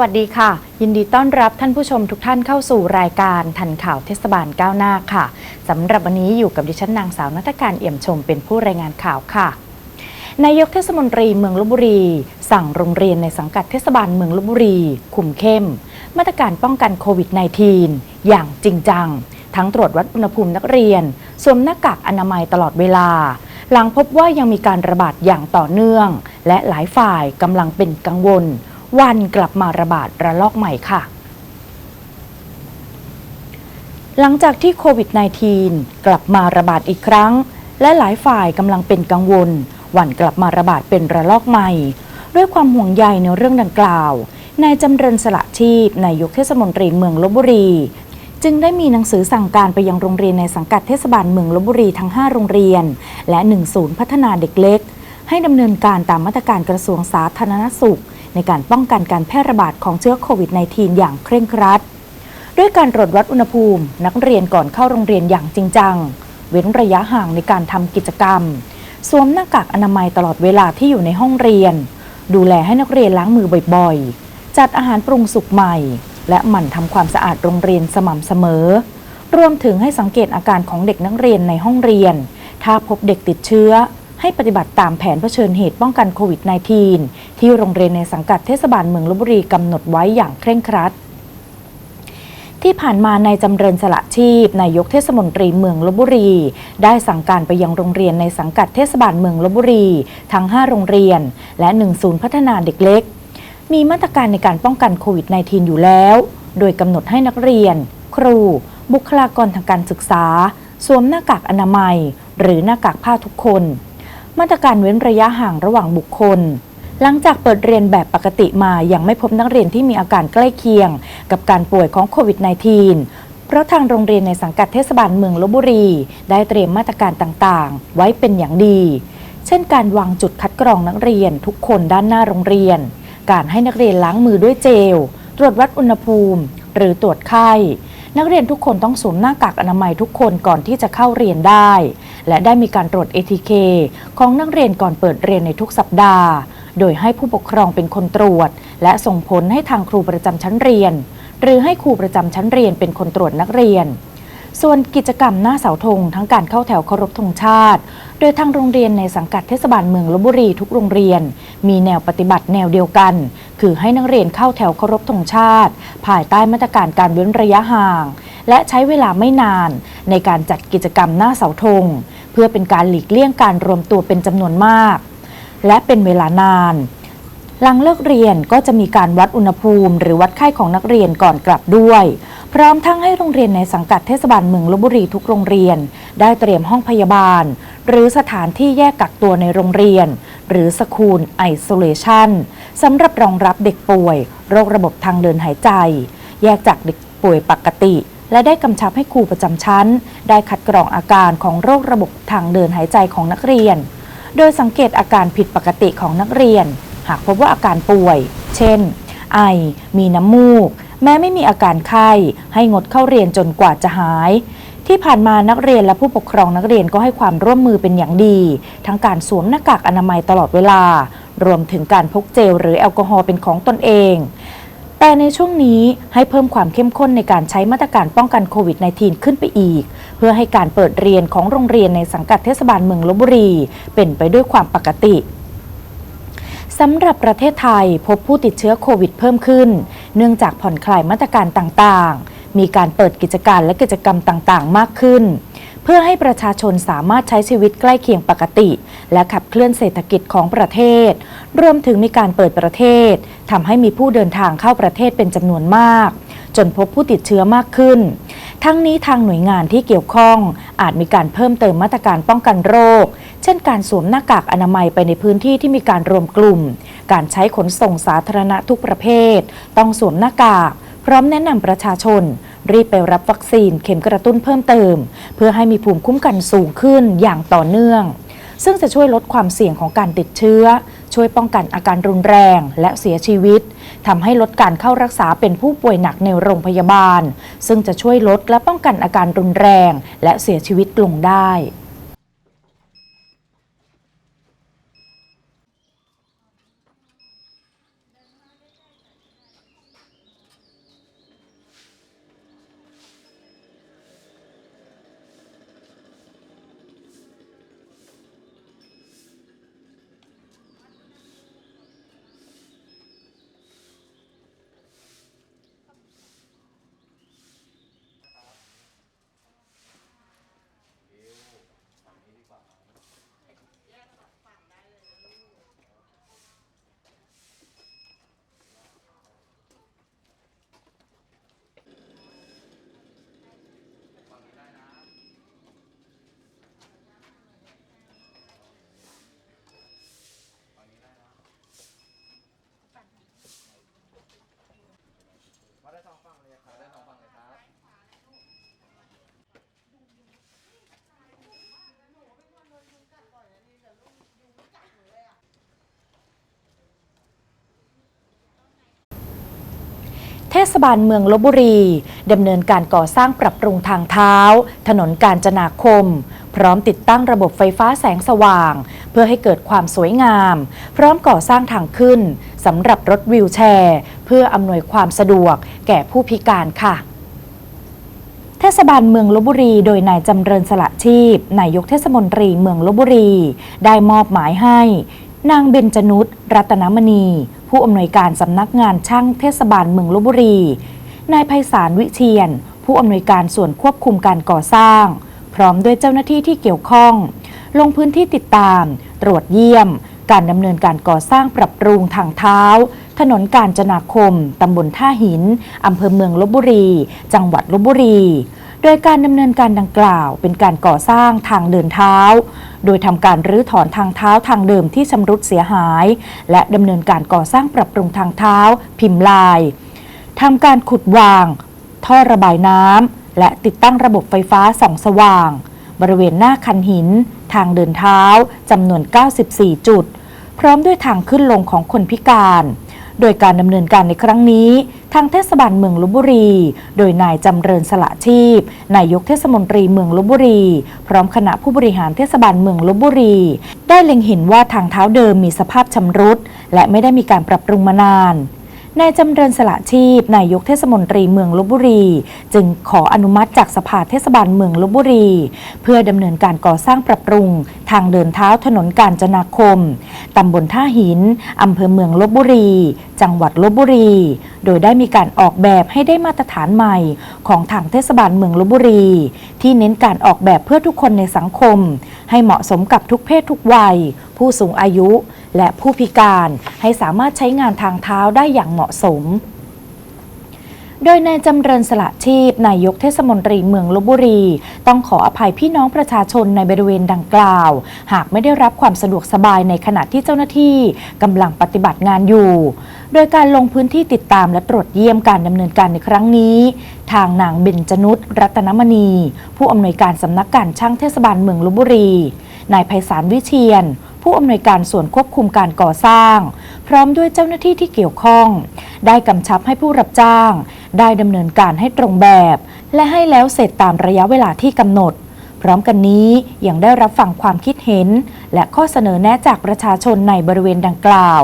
สวัสดีค่ะ ยินดีต้อนรับท่านผู้ชมทุกท่านเข้าสู่รายการทันข่าวเทศบาลก้าวหน้าค่ะสำหรับวันนี้อยู่กับดิฉันนางสาวนัทการเอี่ยมชมเป็นผู้รายงานข่าวค่ะนายกเทศมนตรีเมืองลบบุรี สั่งโรงเรียนในสังกัดเทศบาลเมืองลบบุรี คุมเข้ม มาตรการป้องกันโควิด -19 อย่างจริงจัง ทั้งตรวจวัดอุณหภูมินักเรียนสวมหน้ากากอนามัยตลอดเวลา หลังพบว่ายังมีการระบาดอย่างต่อเนื่อง และหลายฝ่ายกำลังเป็นกังวล วันกลับมาระบาดระลอกใหม่ค่ะ หลังจากที่โควิด -19 กลับมาระบาดอีกครั้ง และหลายฝ่ายกำลังเป็นกังวล วันกลับมาระบาดเป็นระลอกใหม่ ด้วยความห่วงใยในเรื่องดังกล่าวนายจำเริญสละชีพนายกเทศมนตรีเมืองลบบุรี จึงได้มีหนังสือสั่งการไปยังโรงเรียนในสังกัดเทศบาลเมืองลบบุรีทั้ง 5 โรงเรียน และ1ศูนย์พัฒนาเด็กเล็ก ให้ดำเนินการตามมาตรการกระทรวงสาธารณสุข ในการป้องกันการแพร่ระบาดของเชื้อโควิด -19 อย่างเคร่งครัด ด้วยการตรวจวัดอุณหภูมิ นักเรียนก่อนเข้าโรงเรียนอย่างจริงจัง เว้นระยะห่างในการทำกิจกรรม สวมหน้ากากอนามัยตลอดเวลาที่อยู่ในห้องเรียน ดูแลให้นักเรียนล้างมือบ่อยๆ จัดอาหารปรุงสุกใหม่ และหมั่นทำความสะอาดโรงเรียนสม่ำเสมอ รวมถึงให้สังเกตอาการของเด็กนักเรียนในห้องเรียน ถ้าพบเด็กติดเชื้อ ให้ปฏิบัติตามแผนเผชิญเหตุป้องกันโควิด -19 ที่โรงเรียนในสังกัดเทศบาลเมืองลบบุรีกำหนดไว้อย่างเคร่งครัดที่ผ่านมานายจำเริญสละชีพนายกเทศมนตรีเมืองลบบุรี ได้สั่งการไปยังโรงเรียนในสังกัดเทศบาลเมืองลบบุรี ทั้ง 5 โรงเรียน และ1ศูนย์พัฒนาเด็กเล็ก มีมาตรการในการป้องกันโควิด -19 อยู่แล้ว โดยกำหนดให้นักเรียน ครู บุคลากรทางการศึกษา สวมหน้ากากอนามัย หรือหน้ากากผ้าทุกคน มาตรการเว้นระยะห่างระหว่างบุคคล หลังจากเปิดเรียนแบบปกติมายังไม่พบนักเรียนที่มีอาการใกล้เคียง กับการป่วยของโควิด -19 เพราะทางโรงเรียนในสังกัดเทศบาลเมืองลบบุรี ได้เตรียมมาตรการต่างๆ ไว้เป็นอย่างดี เช่น การวางจุดคัดกรองนักเรียนทุกคนด้านหน้าโรงเรียน การให้นักเรียนล้างมือด้วยเจล ตรวจวัดอุณหภูมิ หรือตรวจไข้ นักเรียนทุกคนต้องสวมหน้ากากอนามัยทุกคนก่อนที่จะเข้าเรียนได้ และได้มีการตรวจ ATK ของนักเรียนก่อนเปิดเรียนในทุกสัปดาห์ โดยให้ผู้ปกครองเป็นคนตรวจ และส่งผลให้ทางครูประจำชั้นเรียน หรือให้ครูประจำชั้นเรียนเป็นคนตรวจนักเรียนส่วนกิจกรรมหน้าเสาธงทั้งการเข้าแถวเคารพธงชาติ โดยทางโรงเรียนในสังกัดเทศบาลเมืองลบบุรีทุกโรงเรียน มีแนวปฏิบัติแนวเดียวกัน คือให้นักเรียนเข้าแถวเคารพธงชาติ ภายใต้มาตรการการเว้นระยะห่าง และใช้เวลาไม่นานในการจัดกิจกรรมหน้าเสาธง เพื่อเป็นการหลีกเลี่ยงการรวมตัวเป็นจำนวนมาก และเป็นเวลานานหลังเลิกเรียนก็จะมีการวัดอุณหภูมิ หรือวัดไข้ของนักเรียนก่อนกลับด้วย พร้อมทั้งให้โรงเรียนในสังกัดเทศบาลเมืองลบบุรีทุกโรงเรียน ได้เตรียมห้องพยาบาล หรือสถานที่แยกกักตัวในโรงเรียน หรือสคูลไอโซเลชันสำหรับรองรับเด็กป่วย โรคระบบทางเดินหายใจ แยกจากเด็กป่วยปกติ และได้กำชับให้ครูประจำชั้น ได้คัดกรองอาการของโรคระบบทางเดินหายใจของนักเรียน โดยสังเกตอาการผิดปกติของนักเรียน หากพบว่าอาการป่วย เช่น ไอ มีน้ำมูก แม้ไม่มีอาการไข้ ให้งดเข้าเรียนจนกว่าจะหาย ที่ผ่านมานักเรียนและผู้ปกครองนักเรียนก็ให้ความร่วมมือเป็นอย่างดี ทั้งการสวมหน้ากากอนามัยตลอดเวลา รวมถึงการพกเจลหรือแอลกอฮอล์เป็นของตนเอง แต่ในช่วงนี้ให้เพิ่มความเข้มข้นในการใช้มาตรการป้องกันโควิด -19 ขึ้นไปอีก เพื่อให้การเปิดเรียนของโรงเรียนในสังกัดเทศบาลเมืองลบบุรี เป็นไปด้วยความปกติสำหรับประเทศไทยพบผู้ติดเชื้อโควิดเพิ่มขึ้น เนื่องจากผ่อนคลายมาตรการต่างๆ มีการเปิดกิจการและกิจกรรมต่างๆ มากขึ้น เพื่อให้ประชาชนสามารถใช้ชีวิตใกล้เคียงปกติ และขับเคลื่อนเศรษฐกิจของประเทศ รวมถึงมีการเปิดประเทศทำให้มีผู้เดินทางเข้าประเทศเป็นจำนวนมาก จนพบผู้ติดเชื้อมากขึ้น ทั้งนี้ทางหน่วยงานที่เกี่ยวข้องอาจมีการเพิ่มเติมมาตรการป้องกันโรค เช่นการสวมหน้ากากอนามัยไปในพื้นที่ที่มีการรวมกลุ่ม การใช้ขนส่งสาธารณะทุกประเภท ต้องสวมหน้ากาก พร้อมแนะนำประชาชน รีบไปรับวัคซีนเข็มกระตุ้นเพิ่มเติม เพื่อให้มีภูมิคุ้มกันสูงขึ้นอย่างต่อเนื่อง ซึ่งจะช่วยลดความเสี่ยงของการติดเชื้อ ช่วยป้องกันอาการรุนแรงและเสียชีวิตทำให้ลดการเข้ารักษาเป็นผู้ป่วยหนักในโรงพยาบาล ซึ่งจะช่วยลดและป้องกันอาการรุนแรงและเสียชีวิตลงได้ ค ศบาลเมืองลบบุรีดำเนินการก่อสร้างปรับปรุงทางเท้า ถนนกาญจนาคม พร้อมติดตั้งระบบไฟฟ้าแสงสว่าง เพื่อให้เกิดความสวยงาม พร้อมก่อสร้างทางขึ้นสำหรับรถวีลแชร์ เพื่ออำนวยความสะดวกแก่ผู้พิการค่ะเทศบาลเมืองลบบุรี โดยนายจำเริญสละชีพ นายกเทศมนตรีเมืองลบบุรี ได้มอบหมายให้ นางเบญจนุชรัตนมณี ผู้อำนวยการสำนักงานช่างเทศบาลเมืองลบบุรี นายไพศาลวิเชียน ผู้อำนวยการส่วนควบคุมการก่อสร้าง พร้อมด้วยเจ้าหน้าที่ที่เกี่ยวข้อง ลงพื้นที่ติดตาม ตรวจเยี่ยม การดำเนินการก่อสร้างปรับปรุงทางเท้า ถนนกาญจนาคมตำบลท่าหินอำเภอเมืองลบบุรี จังหวัดลบบุรี โดยการดำเนินการดังกล่าว เป็นการก่อสร้างทางเดินเท้า โดยทำการรื้อถอนทางเท้าทางเดิมที่ชำรุดเสียหาย และดำเนินการก่อสร้างปรับปรุงทางเท้า พิมพ์ลายทำการขุดวาง ท่อระบายน้ำและติดตั้งระบบไฟฟ้าส่องสว่าง บริเวณหน้าคันหิน ทางเดินเท้าจำนวน 94 จุด พร้อมด้วยทางขึ้นลงของคนพิการ โดยการดำเนินการในครั้งนี้ ทางเทศบาลเมืองลบบุรี โดยนายจำเริญสละชีพ นายกเทศมนตรีเมืองลบบุรี พร้อมคณะผู้บริหารเทศบาลเมืองลบบุรี ได้เล็งเห็นว่าทางเท้าเดิมมีสภาพชำรุด และไม่ได้มีการปรับปรุงมานาน นายจำเริญสละชีพนายกเทศมนตรีเมืองลบบุรี จึงขออนุมัติจากสภาเทศบาลเมืองลบบุรี เพื่อดำเนินการก่อสร้างปรับปรุง ทางเดินเท้าถนนกาญจนาคมตำบลท่าหินอำเภอเมืองลบบุรี จังหวัดลบบุรี โดยได้มีการออกแบบให้ได้มาตรฐานใหม่ของทางเทศบาลเมืองลบบุรี ที่เน้นการออกแบบเพื่อทุกคนในสังคม ให้เหมาะสมกับทุกเพศทุกวัย ผู้สูงอายุ และผู้พิการให้สามารถใช้งานทางเท้าได้อย่างเหมาะสม โดยนายจำเริญสละชีพนายกเทศมนตรีเมืองลบบุรี ต้องขออภัยพี่น้องประชาชนในบริเวณดังกล่าว หากไม่ได้รับความสะดวกสบายในขณะที่เจ้าหน้าที่กำลังปฏิบัติงานอยู่ โดยการลงพื้นที่ติดตามและตรวจเยี่ยมการดำเนินการในครั้งนี้ ทางนางเบญจนุชรัตนมณี ผู้อำนวยการสำนักการช่างเทศบาลเมืองลบบุรี นายไพศาลวิเชียน ผู้อำนวยการส่วนควบคุมการก่อสร้าง พร้อมด้วยเจ้าหน้าที่ที่เกี่ยวข้อง ได้กำชับให้ผู้รับจ้าง ได้ดำเนินการให้ตรงแบบ และให้แล้วเสร็จตามระยะเวลาที่กำหนด พร้อมกันนี้ยังได้รับฟังความคิดเห็น และข้อเสนอแนะจากประชาชนในบริเวณดังกล่าว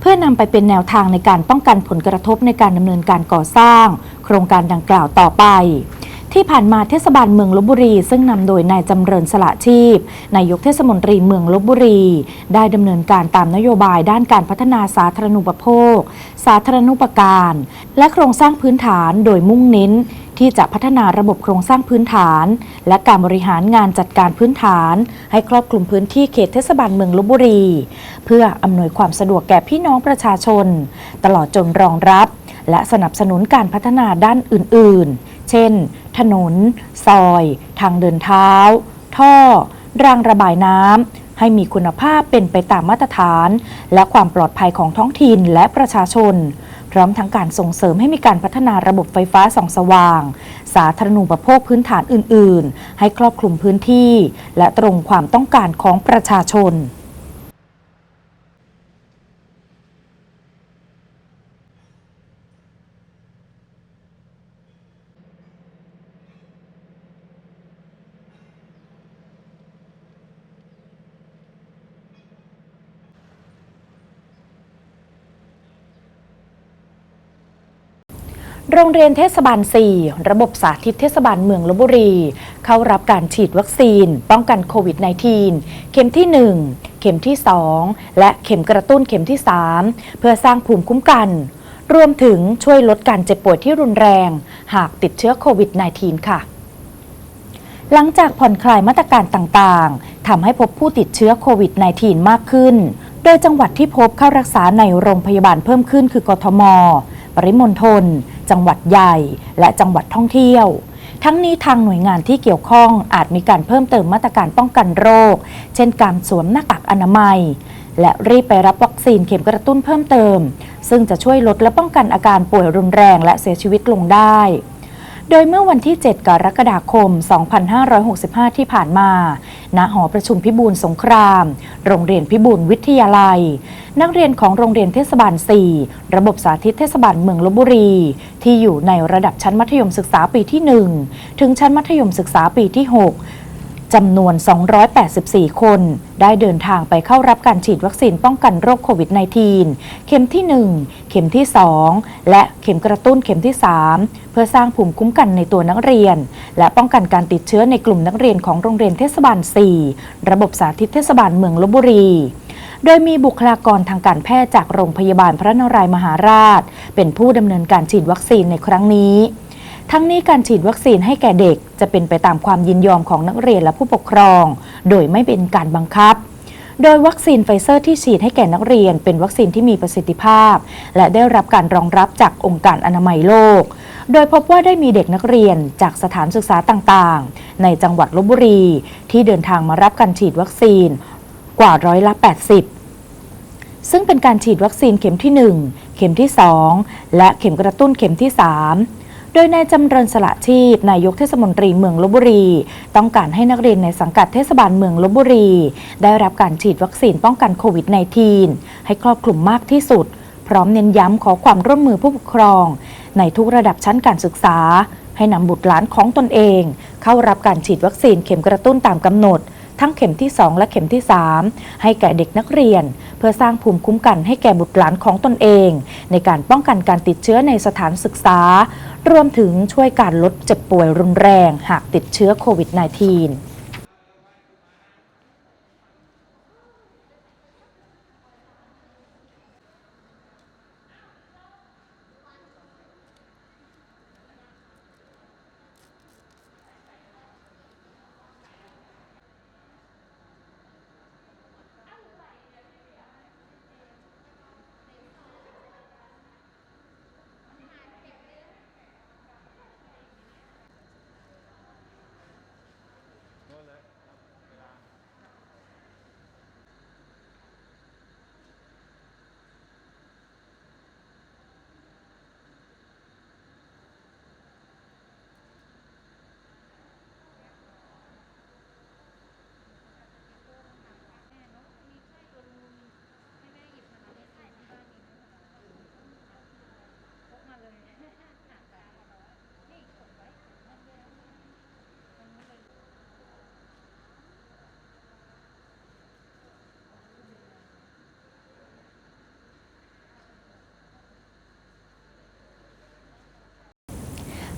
เพื่อนำไปเป็นแนวทางในการป้องกันผลกระทบในการดำเนินการก่อสร้าง โครงการดังกล่าวต่อไป ที่ผ่านมาเทศบาลเมืองลบบุรี ซึ่งนำโดยนายจำเริญสละชีพนายกเทศมนตรีเมืองลบบุรี ได้ดำเนินการตามนโยบายด้านการพัฒนาสาธารณูปโภค สาธารณูปการ และโครงสร้างพื้นฐานโดยมุ่งเน้นที่จะพัฒนาระบบโครงสร้างพื้นฐาน และการบริหารงานจัดการพื้นฐาน ให้ครอบคลุมพื้นที่เขตเทศบาลเมืองลบบุรี เพื่ออำนวยความสะดวกแก่พี่น้องประชาชน ตลอดจนรองรับ และสนับสนุนการพัฒนาด้านอื่น ๆ เช่น ถนน ซอย ทางเดินเท้า ท่อ รางระบายน้ำ ให้มีคุณภาพเป็นไปตามมาตรฐาน และความปลอดภัยของท้องถิ่นและประชาชน พร้อมทั้งการส่งเสริมให้มีการพัฒนาระบบไฟฟ้าส่องสว่าง สาธารณูปโภคพื้นฐานอื่น ๆ ให้ครอบคลุมพื้นที่ และตรงความต้องการของประชาชน โรงเรียนเทศบาล 4 ระบบสาธิตเทศบาลเมืองลบบุรี เข้ารับการฉีดวัคซีน ป้องกันโควิด -19 เข็มที่ 1 เข็มที่ 2 และเข็มกระตุ้นเข็มที่ 3 เพื่อสร้างภูมิคุ้มกัน รวมถึงช่วยลดการเจ็บป่วยที่รุนแรง หากติดเชื้อโควิด -19 ค่ะหลังจากผ่อนคลายมาตรการต่างๆ ทำให้พบผู้ติดเชื้อโควิด -19 มากขึ้น โดยจังหวัดที่พบเข้ารักษาในโรงพยาบาลเพิ่มขึ้นคือกทม ปริมณฑลจังหวัดใหญ่ และจังหวัดท่องเที่ยว ทั้งนี้ทางหน่วยงานที่เกี่ยวข้องอาจมีการเพิ่มเติมมาตรการป้องกันโรค เช่นการสวมหน้ากากอนามัย และรีบไปรับวัคซีนเข็มกระตุ้นเพิ่มเติม ซึ่งจะช่วยลดและป้องกันอาการป่วยรุนแรงและเสียชีวิตลงได้โดยเมื่อวันที่ 7 กรกฎาคม 2565 ที่ผ่านมา ณหอประชุมพิบูลสงคราม โรงเรียนพิบูลวิทยาลัย นักเรียนของโรงเรียนเทศบาล 4 ระบบสาธิตเทศบาลเมืองลบบุรี ที่อยู่ในระดับชั้นมัธยมศึกษาปีที่ 1 ถึงชั้นมัธยมศึกษาปีที่ 6 จำนวน 284 คน ได้เดินทางไปเข้ารับการฉีดวัคซีนป้องกันโรคโควิด -19 เข็มที่ 1 เข็มที่ 2 และเข็มกระตุ้นเข็มที่ 3 เพื่อสร้างภูมิคุ้มกันในตัวนักเรียน และป้องกันการติดเชื้อในกลุ่มนักเรียนของโรงเรียนเทศบาล 4 ระบบสาธิตเทศบาลเมืองลบบุรีโดยมีบุคลากรทางการแพทย์จากโรงพยาบาลพระนารายมหาราช เป็นผู้ดำเนินการฉีดวัคซีนในครั้งนี้ ทั้งนี้การฉีดวัคซีนให้แก่เด็ก จะเป็นไปตามความยินยอมของนักเรียนและผู้ปกครอง โดยไม่เป็นการบังคับ โดยวัคซีนไฟเซอร์ที่ฉีดให้แก่นักเรียน เป็นวัคซีนที่มีประสิทธิภาพ และได้รับการรองรับจากองค์การอนามัยโลก โดยพบว่าได้มีเด็กนักเรียนจากสถานศึกษาต่างๆ ในจังหวัดลบบุรี ที่เดินทางมารับการฉีดวัคซีนกว่าร้อยละ80ซึ่งเป็นการฉีดวัคซีนเข็มที่ 1 เข็มที่ 2 และเข็มกระตุ้นเข็มที่ 3 โดยนายจำเริญสละชีพนายกเทศมนตรีเมืองลบบุรี ต้องการให้นักเรียนในสังกัดเทศบาลเมืองลบบุรี ได้รับการฉีดวัคซีนป้องกันโควิด -19 ให้ครอบคลุมมากที่สุด พร้อมเน้นย้ำขอความร่วมมือผู้ปกครอง ในทุกระดับชั้นการศึกษา ให้นำบุตรหลานของตนเอง เข้ารับการฉีดวัคซีนเข็มกระตุ้นตามกำหนด ทั้งเข็มที่ 2 และเข็มที่ 3 ให้แก่เด็กนักเรียน เพื่อสร้างภูมิคุ้มกันให้แก่บุตรหลานของตนเอง ในการป้องกันการติดเชื้อในสถานศึกษา รวมถึงช่วยการลดเจ็บป่วยรุนแรง หากติดเชื้อโควิด -19